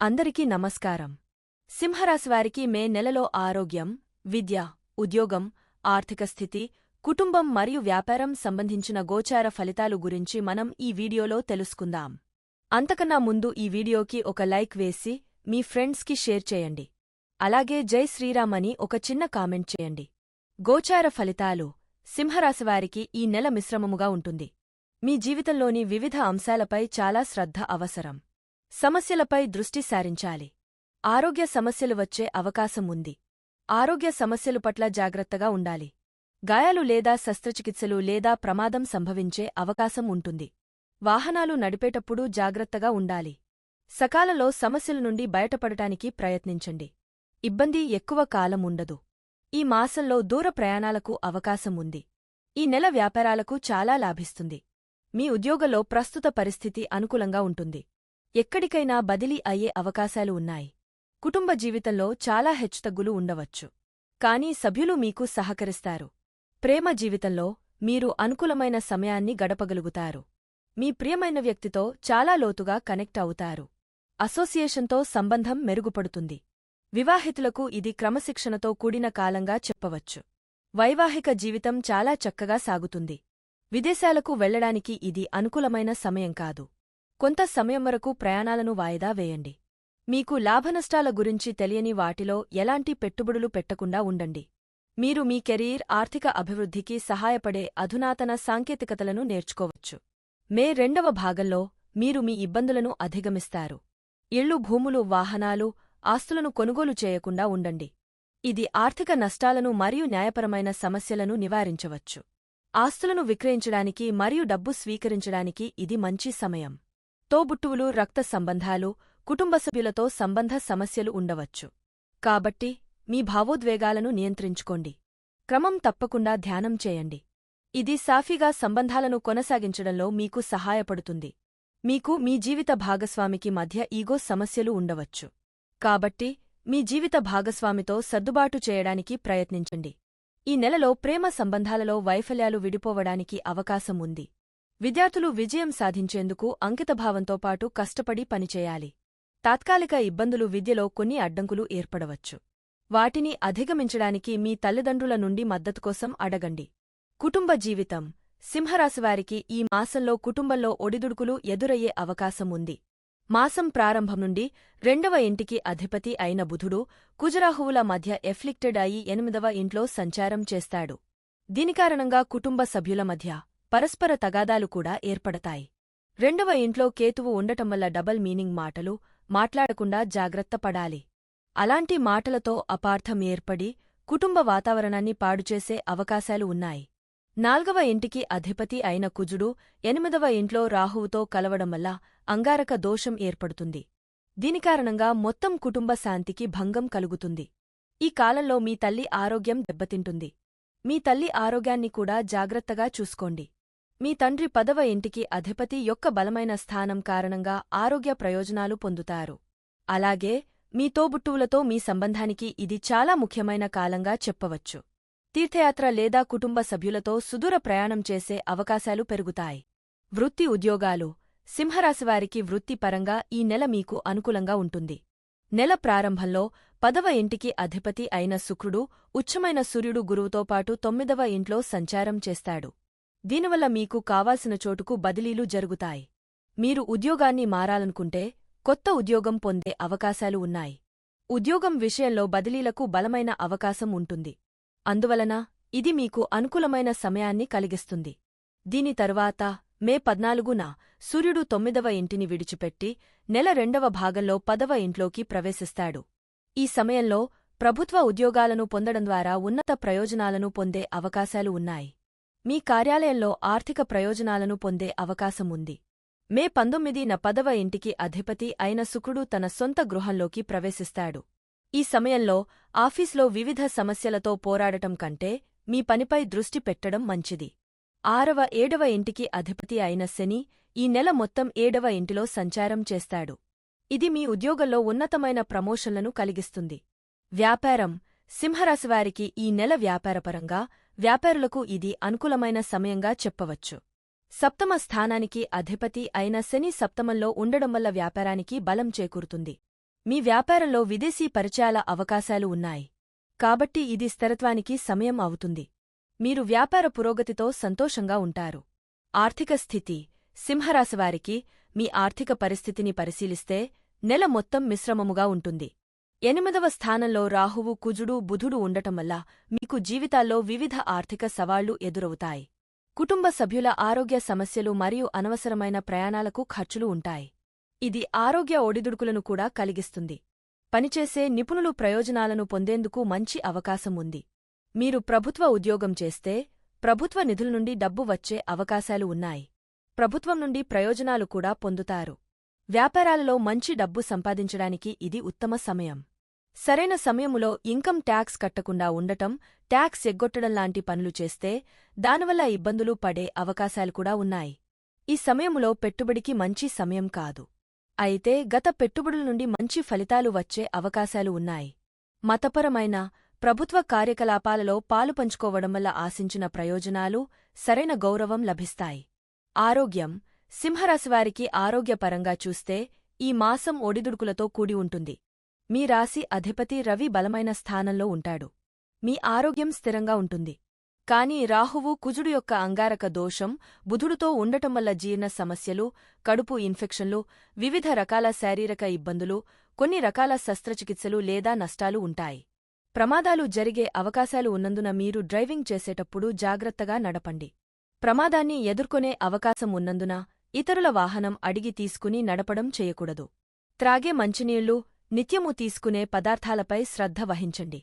అందరికీ నమస్కారం. సింహరాశివారికి మే నెలలో ఆరోగ్యం విద్య ఉద్యోగం ఆర్థిక స్థితి కుటుంబం మరియు వ్యాపారం సంబంధించిన గోచార ఫలితాలు గురించి మనం ఈ వీడియోలో తెలుసుకుందాం. అంతకన్నా ముందు ఈ వీడియోకి ఒక లైక్ వేసి మీ ఫ్రెండ్స్కి షేర్ చేయండి. అలాగే జై శ్రీరామ్ అని ఒక చిన్న కామెంట్ చేయండి. గోచార ఫలితాలు సింహరాశివారికి ఈ నెల మిశ్రమముగా ఉంటుంది. మీ జీవితంలోని వివిధ అంశాలపై చాలా శ్రద్ధ అవసరం. సమస్యలపై దృష్టి సారించాలి. ఆరోగ్య సమస్యలు వచ్చే అవకాశం ఉంది. ఆరోగ్య సమస్యలు పట్ల జాగ్రత్తగా ఉండాలి. గాయాలు లేదా శస్త్రచికిత్సలు లేదా ప్రమాదం సంభవించే అవకాశం ఉంటుంది. వాహనాలు నడిపేటప్పుడు జాగ్రత్తగా ఉండాలి. సకాలలో సమస్యల నుండి బయటపడటానికి ప్రయత్నించండి. ఇబ్బంది ఎక్కువ కాలం ఉండదు. ఈ మాసంలో దూర ప్రయాణాలకు అవకాశం ఉంది. ఈ నెల వ్యాపారాలకు చాలా లాభిస్తుంది. మీ ఉద్యోగంలో ప్రస్తుత పరిస్థితి అనుకూలంగా ఉంటుంది. ఎక్కడికైనా బదిలీ అయ్యే అవకాశాలు ఉన్నాయి. కుటుంబ జీవితంలో చాలా హెచ్చుతగ్గులు ఉండవచ్చు. కానీ సభ్యులు మీకు సహకరిస్తారు. ప్రేమ జీవితంలో మీరు అనుకూలమైన సమయాన్ని గడపగలుగుతారు. మీ ప్రియమైన వ్యక్తితో చాలా లోతుగా కనెక్ట్ అవుతారు. అసోసియేషన్తో సంబంధం మెరుగుపడుతుంది. వివాహితులకు ఇది క్రమశిక్షణతో కూడిన కాలంగా చెప్పవచ్చు. వైవాహిక జీవితం చాలా చక్కగా సాగుతుంది. విదేశాలకు వెళ్ళడానికి ఇది అనుకూలమైన సమయం కాదు. కొంత సమయం వరకు ప్రయాణాలను వాయిదా వేయండి. మీకు లాభనష్టాల గురించి తెలియని వాటిలో ఎలాంటి పెట్టుబడులు పెట్టకుండా ఉండండి. మీరు మీ కెరీర్ ఆర్థిక అభివృద్ధికి సహాయపడే అధునాతన సాంకేతికతలను నేర్చుకోవచ్చు. మే రెండవ భాగంలో మీరు మీ ఇబ్బందులను అధిగమిస్తారు. ఇళ్ళు భూములు వాహనాలు ఆస్తులను కొనుగోలు చేయకుండా ఉండండి. ఇది ఆర్థిక నష్టాలను మరియు న్యాయపరమైన సమస్యలను నివారించవచ్చు. ఆస్తులను విక్రయించడానికి మరియు డబ్బు స్వీకరించడానికి ఇది మంచి సమయం. తోబుట్టువులు రక్త సంబంధాలు కుటుంబ సభ్యులతో సంబంధ సమస్యలు ఉండవచ్చు. కాబట్టి మీ భావోద్వేగాలను నియంత్రించుకోండి. క్రమం తప్పకుండా ధ్యానం చేయండి. ఇది సాఫీగా సంబంధాలను కొనసాగించడంలో మీకు సహాయపడుతుంది. మీకు మీ జీవిత భాగస్వామికి మధ్య ఈగో సమస్యలు ఉండవచ్చు. కాబట్టి మీ జీవిత భాగస్వామితో సర్దుబాటు చేయడానికి ప్రయత్నించండి. ఈ నెలలో ప్రేమ సంబంధాలలో వైఫల్యాలు విడిపోవడానికి అవకాశం ఉంది. విద్యార్థులు విజయం సాధించేందుకు అంకితభావంతో పాటు కష్టపడి పనిచేయాలి. తాత్కాలిక ఇబ్బందులు విద్యలో కొన్ని అడ్డంకులు ఏర్పడవచ్చు. వాటిని అధిగమించడానికి మీ తల్లిదండ్రుల నుండి మద్దతు కోసం అడగండి. కుటుంబ జీవితం. సింహరాశివారికి ఈ మాసంలో కుటుంబంలో ఒడిదుడుకులు ఎదురయ్యే అవకాశం ఉంది. మాసం ప్రారంభం నుండి రెండవ ఇంటికి అధిపతి అయిన బుధుడు కుజరాహువుల మధ్య ఎఫ్లిక్టెడ్ అయి ఎనిమిదవ ఇంట్లో సంచారం చేస్తాడు. దీని కారణంగా కుటుంబ సభ్యుల మధ్య పరస్పర తగాదాలు కూడా ఏర్పడతాయి. రెండవ ఇంట్లో కేతువు ఉండటం వల్ల డబల్ మీనింగ్ మాటలు మాట్లాడకుండా జాగ్రత్త పడాలి. అలాంటి మాటలతో అపార్థం ఏర్పడి కుటుంబ వాతావరణాన్ని పాడుచేసే అవకాశాలు ఉన్నాయి. నాల్గవ ఇంటికి అధిపతి అయిన కుజుడు ఎనిమిదవ ఇంట్లో రాహువుతో కలవడం వల్ల అంగారక దోషం ఏర్పడుతుంది. దీని కారణంగా మొత్తం కుటుంబ శాంతికి భంగం కలుగుతుంది. ఈ కాలంలో మీ తల్లి ఆరోగ్యం దెబ్బతింటుంది. మీ తల్లి ఆరోగ్యాన్ని కూడా జాగ్రత్తగా చూసుకోండి. మీ తండ్రి పదవ ఇంటికి అధిపతి యొక్క బలమైన స్థానం కారణంగా ఆరోగ్య ప్రయోజనాలు పొందుతారు. అలాగే మీ తోబుట్టువులతో మీ సంబంధానికి ఇది చాలా ముఖ్యమైన కాలంగా చెప్పవచ్చు. తీర్థయాత్ర లేదా కుటుంబ సభ్యులతో సుదూర ప్రయాణం చేసే అవకాశాలు పెరుగుతాయి. వృత్తి ఉద్యోగాలు సింహరాశివారికి వృత్తిపరంగా ఈ నెల మీకు అనుకూలంగా ఉంటుంది. నెల ప్రారంభంలో పదవ ఇంటికి అధిపతి అయిన శుక్రుడు ఉచ్చమైన సూర్యుడు గురువుతో పాటు తొమ్మిదవ ఇంట్లో సంచారం చేస్తాడు. దీనివల్ల మీకు కావాల్సిన చోటుకు బదిలీలు జరుగుతాయి. మీరు ఉద్యోగాన్ని మారాలనుకుంటే కొత్త ఉద్యోగం పొందే అవకాశాలు ఉన్నాయి. ఉద్యోగం విషయంలో బదిలీలకు బలమైన అవకాశం ఉంటుంది. అందువలన ఇది మీకు అనుకూలమైన సమయాన్ని కలిగిస్తుంది. దీని తరువాత మే పద్నాలుగున సూర్యుడు తొమ్మిదవ ఇంటిని విడిచిపెట్టి నెల రెండవ భాగంలో పదవ ఇంట్లోకి ప్రవేశిస్తాడు. ఈ సమయంలో ప్రభుత్వ ఉద్యోగాలను పొందడం ద్వారా ఉన్నత ప్రయోజనాలను పొందే అవకాశాలు ఉన్నాయి. మీ కార్యాలయంలో ఆర్థిక ప్రయోజనాలను పొందే అవకాశం ఉంది మే పంతొమ్మిదిన పదవ ఇంటికి అధిపతి అయిన శుక్రుడు తన సొంత గృహంలోకి ప్రవేశిస్తాడు. ఈ సమయంలో ఆఫీస్లో వివిధ సమస్యలతో పోరాడటం కంటే మీ పనిపై దృష్టి పెట్టడం మంచిది. ఆరవ ఏడవ ఇంటికి అధిపతి అయిన శని ఈ నెల మొత్తం ఏడవ ఇంటిలో సంచారం చేస్తాడు. ఇది మీ ఉద్యోగంలో ఉన్నతమైన ప్రమోషన్లను కలిగిస్తుంది. వ్యాపారం సింహరాశివారికి ఈ నెల వ్యాపారపరంగా వ్యాపారులకు ఇది అనుకూలమైన సమయంగా చెప్పవచ్చు. సప్తమ స్థానానికి అధిపతి అయిన శని సప్తమంలో ఉండడం వల్ల వ్యాపారానికి బలం చేకూరుతుంది. మీ వ్యాపారంలో విదేశీ పరిచయాల అవకాశాలు ఉన్నాయి. కాబట్టి ఇది స్థిరత్వానికి సమయం అవుతుంది. మీరు వ్యాపార పురోగతితో సంతోషంగా ఉంటారు. ఆర్థిక స్థితి సింహరాశివారికి మీ ఆర్థిక పరిస్థితిని పరిశీలిస్తే నెల మొత్తం మిశ్రమముగా ఉంటుంది. ఎనిమిదవ స్థానంలో రాహువు కుజుడు బుధుడు ఉండటం వల్ల మీకు జీవితాల్లో వివిధ ఆర్థిక సవాళ్ళు ఎదురవుతాయి. కుటుంబ సభ్యుల ఆరోగ్య సమస్యలు మరియు అనవసరమైన ప్రయాణాలకు ఖర్చులు ఉంటాయి. ఇది ఆరోగ్య ఒడిదుడుకులను కూడా కలిగిస్తుంది. పనిచేసే నిపుణులు ప్రయోజనాలను పొందేందుకు మంచి అవకాశం ఉంది. మీరు ప్రభుత్వ ఉద్యోగం చేస్తే ప్రభుత్వ నిధుల నుండి డబ్బు వచ్చే అవకాశాలు ఉన్నాయి. ప్రభుత్వం నుండి ప్రయోజనాలు కూడా పొందుతారు. వ్యాపారాలలో మంచి డబ్బు సంపాదించడానికి ఇది ఉత్తమ సమయం. సరైన సమయములో ఇన్కమ్ ట్యాక్స్ కట్టకుండా ఉండటం ట్యాక్స్ ఎగ్గొట్టడం లాంటి పనులు చేస్తే దానివల్ల ఇబ్బందులు పడే అవకాశాలు కూడా ఉన్నాయి. ఈ సమయములో పెట్టుబడికి మంచి సమయం కాదు. అయితే గత పెట్టుబడుల నుండి మంచి ఫలితాలు వచ్చే అవకాశాలు ఉన్నాయి. మతపరమైన ప్రభుత్వ కార్యకలాపాలలో పాలు పంచుకోవడం వల్ల ఆశించిన ప్రయోజనాలు సరైన గౌరవం లభిస్తాయి. ఆరోగ్యం సింహరాశివారికి ఆరోగ్యపరంగా చూస్తే ఈ మాసం ఒడిదుడుకులతో కూడి ఉంటుంది. మీ రాశి అధిపతి రవి బలమైన స్థానంలో ఉంటాడు. మీ ఆరోగ్యం స్థిరంగా ఉంటుంది. కాని రాహువు కుజుడు యొక్క అంగారక దోషం బుధుడుతో ఉండటం వల్ల జీర్ణ సమస్యలు కడుపు ఇన్ఫెక్షన్లు వివిధ రకాల శారీరక ఇబ్బందులు కొన్ని రకాల శస్త్రచికిత్సలు లేదా నష్టాలు ఉంటాయి. ప్రమాదాలు జరిగే అవకాశాలు ఉన్నందున మీరు డ్రైవింగ్ చేసేటప్పుడు జాగ్రత్తగా నడపండి. ప్రమాదాన్ని ఎదుర్కొనే అవకాశం ఉన్నందున ఇతరుల వాహనం అడిగి తీసుకుని నడపడం చేయకూడదు. త్రాగే మంచినీళ్ళు నిత్యము తీసుకునే పదార్థాలపై శ్రద్ధ వహించండి.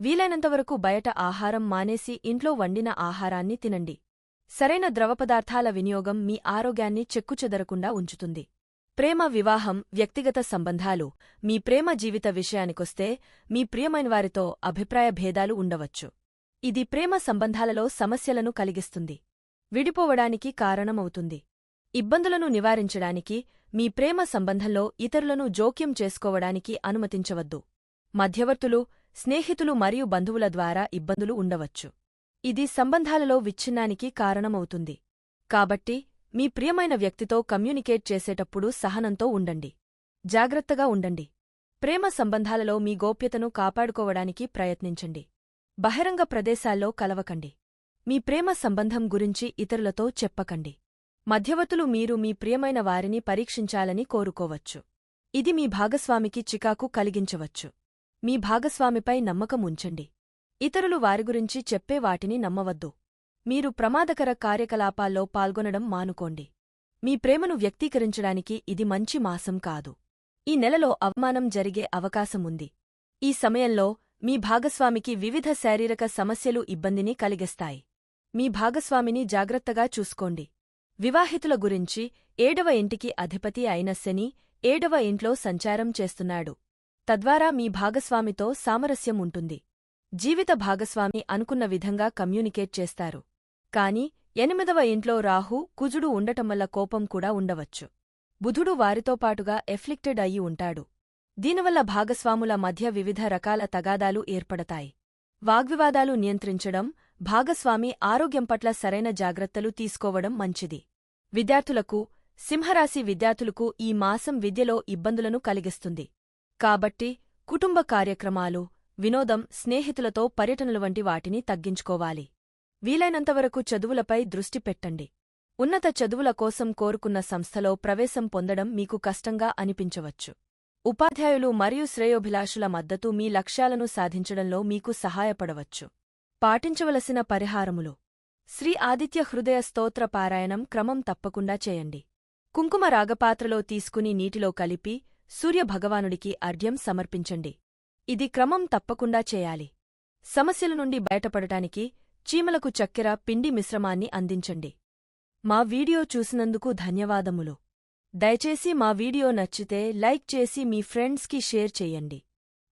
వీలైనంతవరకు బయట ఆహారం మానేసి ఇంట్లో వండిన ఆహారాన్ని తినండి. సరైన ద్రవపదార్థాల వినియోగం మీ ఆరోగ్యాన్ని చెక్కుచెదరకుండా ఉంచుతుంది. ప్రేమ వివాహం వ్యక్తిగత సంబంధాలు మీ ప్రేమ జీవిత విషయానికొస్తే మీ ప్రియమైనవారితో అభిప్రాయ భేదాలు ఉండవచ్చు. ఇది ప్రేమ సంబంధాలలో సమస్యలను కలిగిస్తుంది. విడిపోవడానికి కారణమవుతుంది. ఇబ్బందులను నివారించడానికి మీ ప్రేమ సంబంధంలో ఇతరులను జోక్యం చేసుకోవడానికి అనుమతించవద్దు. మధ్యవర్తులు స్నేహితులు మరియు బంధువుల ద్వారా ఇబ్బందులు ఉండవచ్చు. ఇది సంబంధాలలో విచ్ఛిన్నానికి కారణమవుతుంది. కాబట్టి మీ ప్రియమైన వ్యక్తితో కమ్యూనికేట్ చేసేటప్పుడు సహనంతో ఉండండి. జాగ్రత్తగా ఉండండి. ప్రేమ సంబంధాలలో మీ గోప్యతను కాపాడుకోవడానికి ప్రయత్నించండి. బహిరంగ ప్రదేశాల్లో కలవకండి. మీ ప్రేమ సంబంధం గురించి ఇతరులతో చెప్పకండి. మధ్యవతులు మీరు మీ ప్రియమైన వారిని పరీక్షించాలని కోరుకోవచ్చు. ఇది మీ భాగస్వామికి చికాకు కలిగించవచ్చు. మీ భాగస్వామిపై నమ్మకం ఉంచండి. ఇతరులు వారి గురించి చెప్పే వాటిని నమ్మవద్దు. మీరు ప్రమాదకర కార్యకలాపాల్లో పాల్గొనడం మానుకోండి. మీ ప్రేమను వ్యక్తీకరించడానికి ఇది మంచి మాసం కాదు. ఈ నెలలో అవమానం జరిగే అవకాశం ఉంది. ఈ సమయంలో మీ భాగస్వామికి వివిధ శారీరక సమస్యలు ఇబ్బందిని కలిగిస్తాయి. మీ భాగస్వామిని జాగ్రత్తగా చూసుకోండి. వివాహితుల గురించి ఏడవ ఇంటికి అధిపతి అయిన శని ఏడవ ఇంట్లో సంచారం చేస్తున్నాడు. తద్వారా మీ భాగస్వామితో సామరస్యం ఉంటుంది జీవిత భాగస్వామి అనుకున్న విధంగా కమ్యూనికేట్ చేస్తారు. కాని ఎనిమిదవ ఇంట్లో రాహు కుజుడు ఉండటం వల్ల కోపం కూడా ఉండవచ్చు. బుధుడు వారితో పాటుగా ఎఫ్లిక్టెడ్ అయి ఉంటాడు. దీనివల్ల భాగస్వాముల మధ్య వివిధ రకాల తగాదాలు ఏర్పడతాయి. వాగ్వివాదాలు నియంత్రించడం భాగస్వామి ఆరోగ్యం పట్ల సరైన జాగ్రత్తలు తీసుకోవడం మంచిది. విద్యార్థులకు సింహరాశి విద్యార్థులకు ఈ మాసం విద్యలో ఇబ్బందులను కలిగిస్తుంది. కాబట్టి కుటుంబ కార్యక్రమాలు వినోదం స్నేహితులతో పర్యటనలు వంటి వాటిని తగ్గించుకోవాలి. వీలైనంతవరకు చదువులపై దృష్టి పెట్టండి. ఉన్నత చదువుల కోసం కోరుకున్న సంస్థలో ప్రవేశం పొందడం మీకు కష్టంగా అనిపించవచ్చు. ఉపాధ్యాయులు మరియు శ్రేయోభిలాషుల మద్దతు మీ లక్ష్యాలను సాధించడంలో మీకు సహాయపడవచ్చు. పాటించవలసిన పరిహారములు. శ్రీ ఆదిత్య హృదయ స్తోత్ర పారాయణం క్రమం తప్పకుండా చేయండి. కుంకుమ రాగపాత్రలో తీసుకుని నీటిలో కలిపి సూర్యభగవానుడికి అర్ఘ్యం సమర్పించండి. ఇది క్రమం తప్పకుండా చేయాలి. సమస్యల నుండి బయటపడటానికి చీమలకు చక్కెర పిండి మిశ్రమాన్ని అందించండి. మా వీడియో చూసినందుకు ధన్యవాదములు. దయచేసి మా వీడియో నచ్చితే లైక్ చేసి మీ ఫ్రెండ్స్కి షేర్ చెయ్యండి